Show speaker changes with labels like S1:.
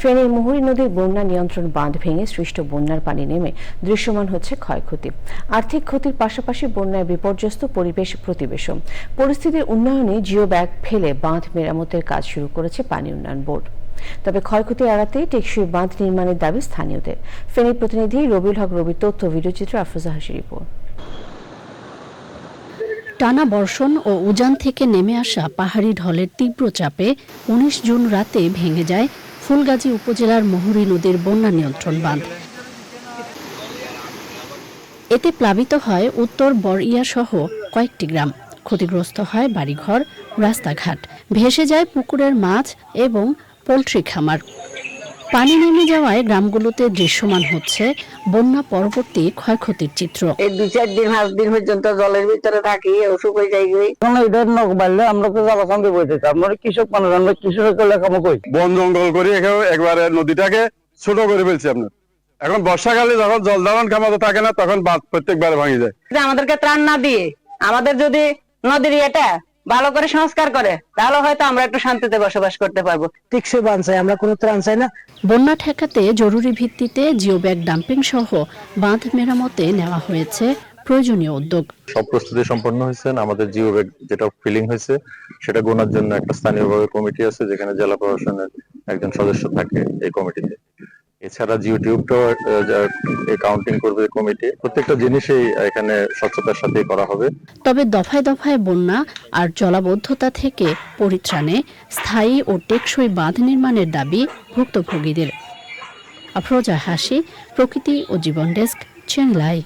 S1: ফেনীর মুহুরী নদীর বন্যা নিয়ন্ত্রণ বাঁধ ভেঙে সৃষ্ট বন্যার পানি নেমে দৃশ্যমান হচ্ছে ক্ষয়ক্ষতি। আর্থিক ক্ষতির পাশাপাশি বন্যায় বিপর্যস্ত পরিবেশ প্রতিবেশন পরিস্থিতির উন্নয়নে জিও ব্যাগ ফেলে বাঁধ মেরামতের কাজ শুরু করেছে পানি উন্নয়ন বোর্ড। তবে ক্ষয়ক্ষতি এড়াতে টেকসই বাঁধ নির্মাণের দাবি স্থানীয়দের। ফেনীর প্রতিনিধি রবিউল হক রবির তথ্য ভিডিওচিত্র আফরোজা হাসি রিপোর্ট।
S2: টানা বর্ষণ ও উজান থেকে নেমে আসা পাহাড়ি ঢলের তীব্র চাপে উনিশ জুন রাতে ভেঙে যায় ফুলগাজী উপজেলার মহুরী নদীর বন্যা নিয়ন্ত্রণ বাঁধ। এতে প্লাবিত হয় উত্তর বরইয়া সহ কয়েকটি গ্রাম। ক্ষতিগ্রস্ত হয় বাড়িঘর, রাস্তাঘাট, ভেসে যায় পুকুরের মাছ এবং পোলট্রি খামার। পানি নেমে যাওয়ায় গ্রামগুলোতে দৃশ্যমান হচ্ছে বন্যা পরবর্তী ক্ষয়ক্ষতির চিত্র।
S3: এই দুই চার দিন পাঁচ দিন পর্যন্ত জলের ভিতরে থাকি অসুখ হয়ে যাই
S4: এখন নখ বাড়লে আমরা তো জলকান্তি বইতেছি আমরা কৃষক মানুষ আমরা কৃষকের লেখামো কই
S5: বন জঙ্গল করে এখানে একবারে নদীটাকে ছোট করে ফেলছি আপনার এখন বর্ষাকালে যখন জল ধারণ ক্ষমতা থাকে না তখন বাঁধ প্রত্যেকবারে ভাঙে যায়।
S3: যে আমাদেরকে ত্রাণ না দিয়ে আমাদের যদি নদীর এটা ভালো করে সংস্কার করে তাহলে হয়তো আমরা একটু শান্তিতে বসবাস করতে পারব।
S4: টিকসই বান চাই আমরা কোনো ত্রাণ চাই না।
S2: বন্যা ঠেকাতে জরুরি ভিত্তিতে জিওব্যাগ ডাম্পিং সহ বাঁধ মেরামতে নেওয়া হয়েছে প্রয়োজনীয় উদ্যোগ।
S6: সব প্রস্তুতি সম্পন্ন হয়েছে আমাদের জিও ব্যাগ যেটা ফিলিং হয়েছে সেটা গোনার জন্য একটা স্থানীয়ভাবে কমিটি আছে যেখানে জেলা প্রশাসনের একজন সদস্য থাকে এই কমিটিতে। এছাড়া জিও টিউবটাও কাউন্টিং করবে কমিটি প্রত্যেকটা জিনিসই এখানে স্বচ্ছতার সাথে করা হবে।
S2: তবে দফায় দফায় বন্যা আর জলাবদ্ধতা থেকে পরিত্রাণে স্থায়ী ও টেকসই বাঁধ নির্মাণের দাবি ভুক্তভোগীদের। আফরোজা হাসি, প্রকৃতি ও জীবন ডেস্ক চেংলাই